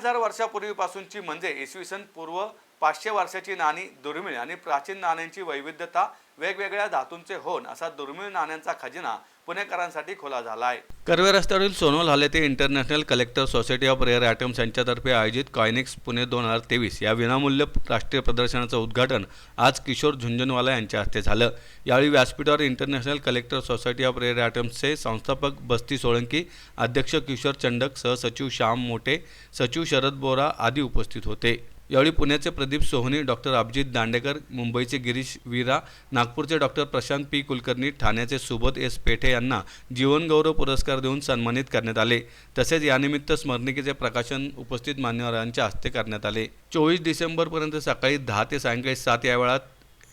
हजार वर्षापूर्वीपासूनची म्हणजे इसवी सन पूर्व पाचशे वर्षाची नाणी दुर्मिळ आणि प्राचीन नाण्यांची वैविध्यता वेगवेगळ्या धातूंचे होण असा दुर्मिळ नाण्यांचा खजिना पुणेकरांसाठी खुला झाला आहे कर्वे रस्त्यावरील सोनोल हाले ते international collector society of rare items यांच्यातर्फे आयोजित कॉयनिक्स पुणे दोन हजार तेवीस या विनामूल्य राष्ट्रीय प्रदर्शनाचं उद्घाटन आज किशोर झुंझुनवाला यांच्या हस्ते झालं. यावेळी व्यासपीठावर international collector society of rare आयटम्सचे संस्थापक बस्ती सोळंकी अध्यक्ष किशोर चंडक सहसचिव श्याम मोठे सचिव शरद बोरा आदी उपस्थित होते. यावेळी पुण्याचे प्रदीप सोहनी डॉक्टर अभिजित दांडेकर मुंबईचे गिरीश वीरा नागपूरचे डॉक्टर प्रशांत पी. कुलकर्णी ठाण्याचे सुबोध एस. पेठे यांना जीवनगौरव पुरस्कार देऊन सन्मानित करण्यात आले. तसेच यानिमित्त स्मरणिकेचे प्रकाशन उपस्थित मान्यवरांच्या हस्ते करण्यात आले. चोवीस डिसेंबरपर्यंत सकाळी दहा ते सायंकाळी सात या वेळात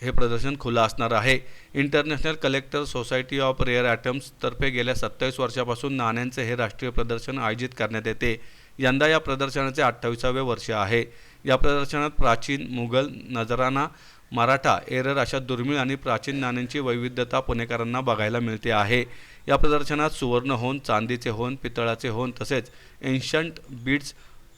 हे प्रदर्शन खुलं असणार आहे. International collector society of rare ॲटम्सतर्फे गेल्या सत्तावीस वर्षापासून नाण्यांचे हे राष्ट्रीय प्रदर्शन आयोजित करण्यात येते. यंदा या प्रदर्शनाचे अठ्ठावीसावे वर्ष आहे. या प्रदर्शनात प्राचीन मुघल नजराना मराठा एरर अशा दुर्मिळ आणि प्राचीन नाण्यांची वैविध्यता पुणेकरांना बघायला मिळते आहे. या प्रदर्शनात सुवर्ण होन चांदीचे होन पितळाचे होन तसेच एन्शंट बीड्स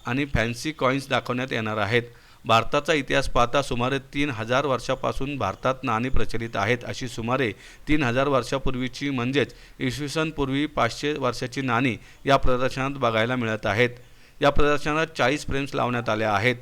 आणि फॅन्सी कॉईन्स दाखवण्यात येणार आहेत. भारताचा इतिहास पाहता सुमारे तीन हजार वर्षापासून भारतात नाणी प्रचलित आहेत. अशी सुमारे तीन हजार वर्षापूर्वीची म्हणजेच इसवी सन पूर्वी पाचशे वर्षाची नाणी या प्रदर्शनात बघायला मिळत आहेत. या प्रदर्शनात चाळीस फ्रेम्स लावण्यात आल्या आहेत.